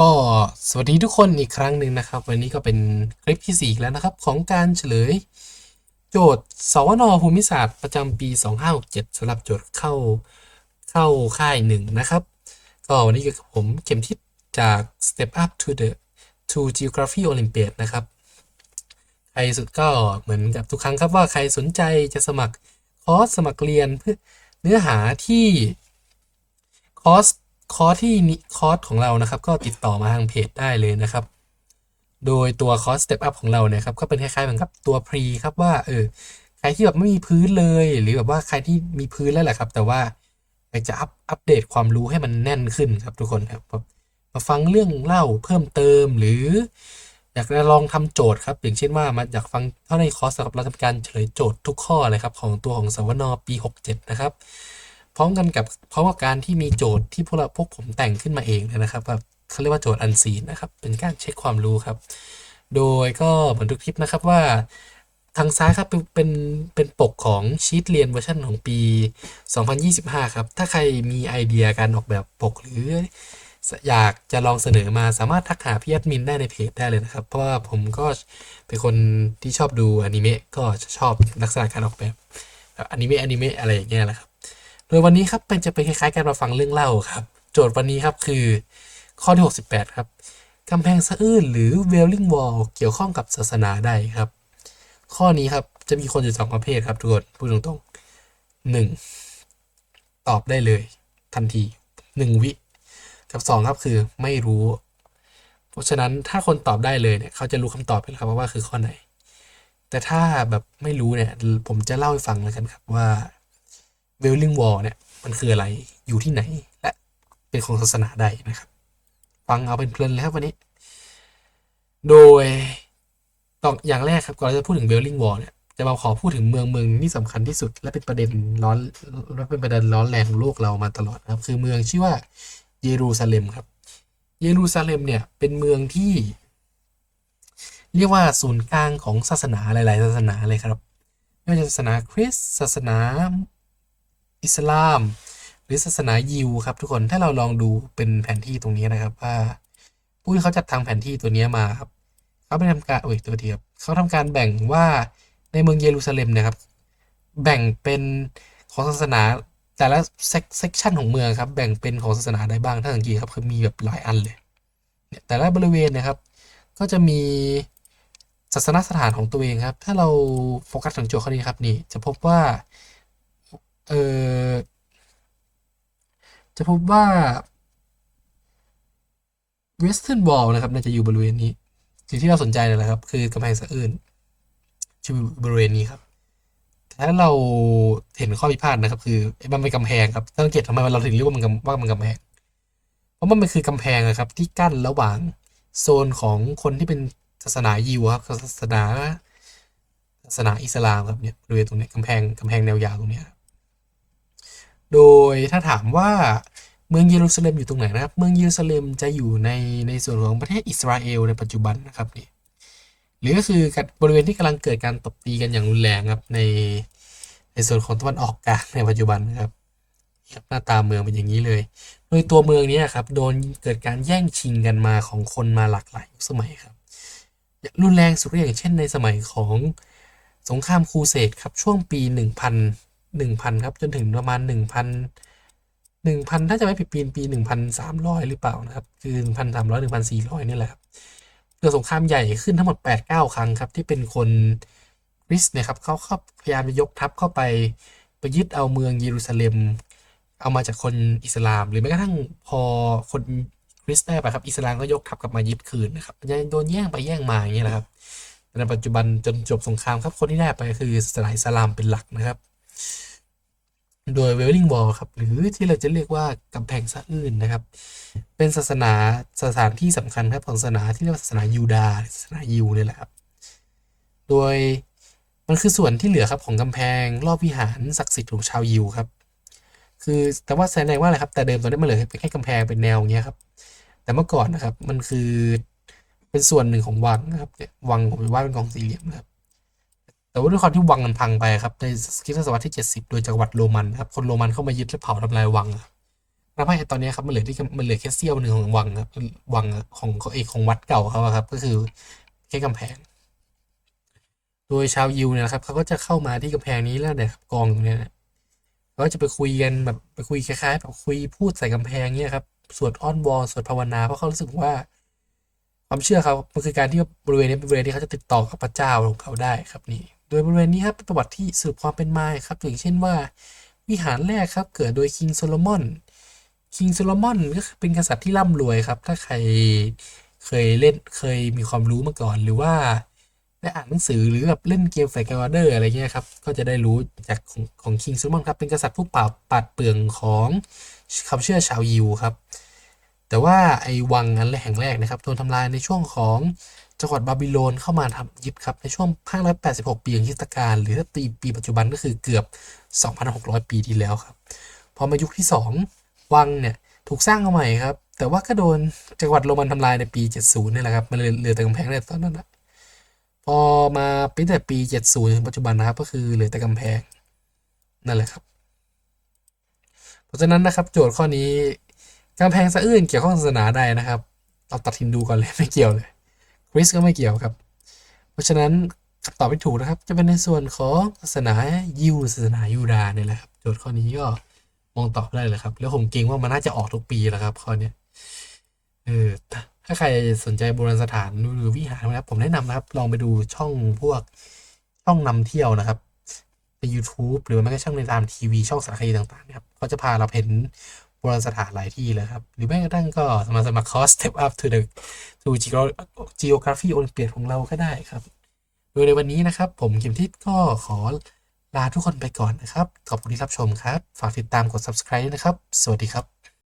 ก็สวัสดีทุกคนอีกครั้งหนึ่งนะครับ วันนี้ก็เป็นคลิปที่ 4 แล้วนะครับ ของการเฉลย โจทย์สวนภูมิศาสตร์ประจำปี 2567สำหรับโจทย์เข้าเข้าค่ายหนึ่งนะครับ ก็วันนี้อยู่กับผมเข็มทิศจาก Step Up to the to Geography Olympiad นะครับ ใครสุดก็เหมือนกับทุกครั้งครับว่าใครสนใจจะสมัครคอร์สสมัครเรียนเพื่อเนื้อหาที่คอร์ส คอร์สที่นิคอร์สของเรานะครับ ก็ติดต่อมาทางเพจได้เลยนะครับ โดยตัวคอร์ส Step Up ของเราเนี่ยครับก็เป็นคล้ายๆเหมือนกับตัวพรีครับว่าเออใครที่แบบไม่มีพื้นเลย หรือแบบว่าใครที่มีพื้นแล้วแหละครับ แต่ว่าอยากจะอัปอัปเดตความรู้ให้มันแน่นขึ้นครับทุกคนครับแบบมาฟังเรื่องเล่าเพิ่มเติมหรือ อยากจะลองทำโจทย์ครับ อย่างเช่นว่ามาอยากฟังเท่าในคอร์สครับเราทำการเฉลยโจทย์ทุกข้อเลยครับของตัวของสวนปี 67 นะครับ ร้อมกันกับพร้อมกับการที่มีโจทย์ที่พวกเราพวกผมแต่งขึ้นมาเองนะครับแบบเขาเรียกว่าโจทย์อันซีนนะครับ เป็นการเช็คความรู้ครับ โดยก็เหมือนทุกคลิปนะครับว่าทางซ้ายครับเป็นเป็นเป็นปกของชีตเรียนเวอร์ชันของปี 2025 ครับ ถ้าใครมีไอเดียการออกแบบปกหรืออยากจะลองเสนอมาสามารถทักหาพี่แอดมินได้ในเพจได้เลยนะครับ เพราะว่าผมก็เป็นคนที่ชอบดูอนิเมะก็ชอบลักษณะการออกแบบอนิเมะอนิเมะอะไรอย่างเงี้ยแหละครับ โดยวันนี้ครับเป็นจะเป็นคล้ายๆการมาฟังเรื่องเล่าครับ โจทย์วันนี้ครับคือข้อที่ 68 ครับกำแพงสะอื้นหรือ Wailing Wall เกี่ยวข้องกับศาสนาใดครับ ข้อนี้ครับจะมีคนอยู่สองประเภทครับทุกคนพูดตรงๆหนึ่งตอบได้เลย ทันทีหนึ่งวิกับสองครับคือไม่รู้ เพราะฉะนั้นถ้าคนตอบได้เลยเนี่ยเขาจะรู้คำตอบไปแล้วครับว่าคือข้อไหน แต่ถ้าแบบไม่รู้เนี่ยผมจะเล่าให้ฟังแล้วกันครับว่า w a i l i n g Wall เนี่ยมันคืออะไรอยู่ที่ไหน และเป็นของศาสนาใดนะครับ ฟังเอาเป็นเพลินเลยครับวันนี้ โดยต้องอย่างแรกครับก่อนเราจะพูดถึง w a i l i n g Wall เนี่ยจะมาขอพูดถึงเมืองเมืองที่สำคัญที่สุด และเป็นประเด็นร้อนและเป็นประเด็นร้อนแรงของโลกเรามาตลอดนะครับ คือเมืองชื่อว่าเยรูซาเล็มครับ เยรูซาเล็มเนี่ยเป็นเมืองที่ เรียกว่าศูนย์กลางของศาสนาหลาย ๆ ศาสนาเลยครับไม่ว่าจะศาสนาคริสต์ศาสนา อิสลาม หรือศาสนายิวครับทุกคนถ้าเราลองดูเป็นแผนที่ตรงนี้นะครับว่าผู้ที่เขาจัดทางแผนที่ตัวนี้มาครับเขาไปทำการโอ้ยตัวเดียวเขาทำการแบ่งว่าในเมืองเยรูซาเล็มนี่ยครับ แบ่งเป็นของศาสนาแต่ละเซกชันของเมืองครับ แบ่งเป็นของศาสนาใดบ้างถ้าสังเกตครับคือมีแบบหลายอันเลยเนี่ยแต่ละบริเวณนะครับ ก็จะมีศาสนสถานของตัวเองครับ ถ้าเราโฟกัสถึงโจทย์ข้อนี้ครับนี่จะพบว่า เออจะพบว่า Western Wall นะครับน่าจะอยู่บริเวณนี้สิ่งที่เราสนใจเลยนะครับ คือกำแพงสะอื้นอยู่บริเวณนี้ครับถ้าเราเห็นข้อพิพาทนะครับ คือมันเป็นกำแพงครับสังเกตทำไมเราถึงเรียกว่ามันว่ามันกำแพง เพราะมันคือกำแพงนะครับ ที่กั้นระหว่างโซนของคนที่เป็นศาสนายิวครับศาสนาศาสนาอิสลามครับเนี่ยบริเวณตรงนี้กำแพงกำแพงแนวยาวตรงนี้ครับ โดยถ้าถามว่าเมืองเยรูซาเล็มอยู่ตรงไหนนะครับ เมืองเยรูซาเล็มจะอยู่ในในส่วนของประเทศอิสราเอลในปัจจุบันนะครับนี่หรือก็คือบริเวณที่กำลังเกิดการตบตีกันอย่างรุนแรงครับในในส่วนของตะวันออกกลางในปัจจุบันนะครับหน้าตาเมืองเป็นอย่างนี้เลย โดยตัวเมืองนี้ครับโดนเกิดการแย่งชิงกันมาของคนมาหลากหลายยุคสมัยครับ รุนแรงสุดอย่างเช่นในสมัยของสงครามครูเสดครับช่วงปี 1000 1000 ครับ จนถึงประมาณ 1,000 1,000 ถ้าจะไม่ผิดปีปี 1,300 หรือเปล่านะครับ คือ 1,300 1,400 นี่แหละครับเกิดสงครามใหญ่ขึ้นทั้งหมด 8-9 ครั้งครับ ที่เป็นคนคริสเนี่ยครับเขาเข้าพยายามจะยกทัพเข้าไปไปยึดเอาเมืองเยรูซาเล็ม เอามาจากคนอิสลาม หรือแม้กระทั่งพอคนคริสต์ได้ไปครับอิสลามก็ยกทัพกลับมายึดคืนนะครับยังโดนแย่งไปแย่งมาอย่างเงี้ยแหละครับในปัจจุบันจนจบสงครามครับคนที่ได้ไปคือศาสนาอิสลามเป็นหลักนะครับ โดยเวลลิงวอลครับ หรือที่เราจะเรียกว่ากำแพงสะอื้นนะครับ เป็นศาสนาสถานที่สำคัญครับของศาสนาที่เรียกว่าศาสนายูดาห์ศาสนายิวเนี่ยแหละครับ โดยมันคือส่วนที่เหลือครับของกำแพงรอบวิหารศักดิ์สิทธิ์ของชาวยิวครับ คือแต่ว่าแสดงว่าอะไรครับ แต่เดิมตอนนี้มันเหลือเป็นแค่กำแพงเป็นแนวอย่างเงี้ยครับ แต่เมื่อก่อนนะครับมันคือเป็นส่วนหนึ่งของวังนะครับวังผมว่าเป็นกองสี่เหลี่ยมนะครับ แต่ว่าด้วยความที่วังมันพังไปครับในคริสตศตวรรษที่ 70 โดยจักรวรรดิโรมันครับคนโรมันเข้ามายึดและเผาทำลายวังทำให้ตอนนี้ครับมันเหลือที่มันเหลือแค่เสี้ยวหนึ่งของวังครับวังของเอกของวัดเก่าเขาครับ ก็คือแค่กำแพง โดยชาวยิวเนี่ยครับเขาก็จะเข้ามาที่กำแพงนี้แล้วเนี่ยครับกองอยู่เนี่ยนะก็จะไปคุยกันแบบไปคุยคล้ายๆแบบคุยพูดใส่กำแพงเนี่ยครับสวดอ้อนวอนสวดภาวนาเพราะเขารู้สึกว่าความเชื่อเขามันคือการที่บริเวณนี้เป็นบริเวณที่เขาจะติดต่อกับพระเจ้าของเขาได้ครับนี่ โดยบริเวณนี้ครับเป็นประวัติที่สืบความเป็นมาครับอย่างเช่นว่า วิหารแรกครับเกิดโดยคิงโซโลมอนคิงโซโลมอนก็เป็นกษัตริย์ที่ร่ำรวยครับ ถ้าใครเคยเล่นเคยมีความรู้มาก่อนหรือว่าได้อ่านหนังสือหรือแบบเล่นเกมไฟร์กาเดอร์อะไรเงี้ยครับ ก็จะได้รู้จากของของคิงโซโลมอนครับ เป็นกษัตริย์ผู้ปราบปราดเปรื่องของความเชื่อชาวยิวครับ แต่ว่าไอ้วังนั้นแห่งแรกนะครับโดนทำลายในช่วงของ จังหวัดบาบิโลนเข้ามาทำยึดครับในช่วง 586 ปีของคริสตกาลหรือถ้าตีปีปัจจุบันก็คือเกือบ 2,600 ปีที่แล้วครับ พอมายุคที่ 2 วังเนี่ยถูกสร้างเอาใหม่ครับ แต่ว่าก็โดนจังหวัดโรมันทำลายในปี 70นี่แหละครับ มันเหลือแต่กำแพงในตอนนั้นนะพอมาปีแต่ปี 70 ถึงปัจจุบันนะครับ ก็คือเหลือแต่กำแพงนั่นแหละครับ เพราะฉะนั้นนะครับ โจทย์ข้อนี้กำแพงสะอื้นเกี่ยวข้องศาสนาใดนะครับ เราตัดทินดูก่อนเลยไม่เกี่ยวเลย คริสก็ไม่เกี่ยวครับ เพราะฉะนั้นคำตอบที่ถูกนะครับ จะเป็นในส่วนของศาสนายิวศาสนายูดาห์เนี่ยแหละครับโจทย์ข้อนี้ก็มองตอบได้เลยครับ แล้วผมเกรงว่ามันน่าจะออกทุกปีแหล้วครับข้อนี้เออถ้าใครสนใจโบราณสถานหรือวิหารนะครับ ผมแนะนำนะครับ ลองไปดูช่องพวกช่องนำเที่ยวนะครับใน YouTube หรือไม่ก็ช่งในตามทีวีช่องสารคดีต่างๆนะครับเขาจะพาเราเห็น โบราณสถานหลายที่เลยครับ หรือแม้กระทั่งก็สมาสมัครคอร์ส Step Up to the to Geography Olympiad ของเราก็ได้ครับ โดยในวันนี้นะครับ ผมเข็มทิศก็ขอลาทุกคนไปก่อนนะครับ ขอบคุณที่รับชมครับ ฝากติดตามกด subscribe ด้วยนะครับ สวัสดีครับ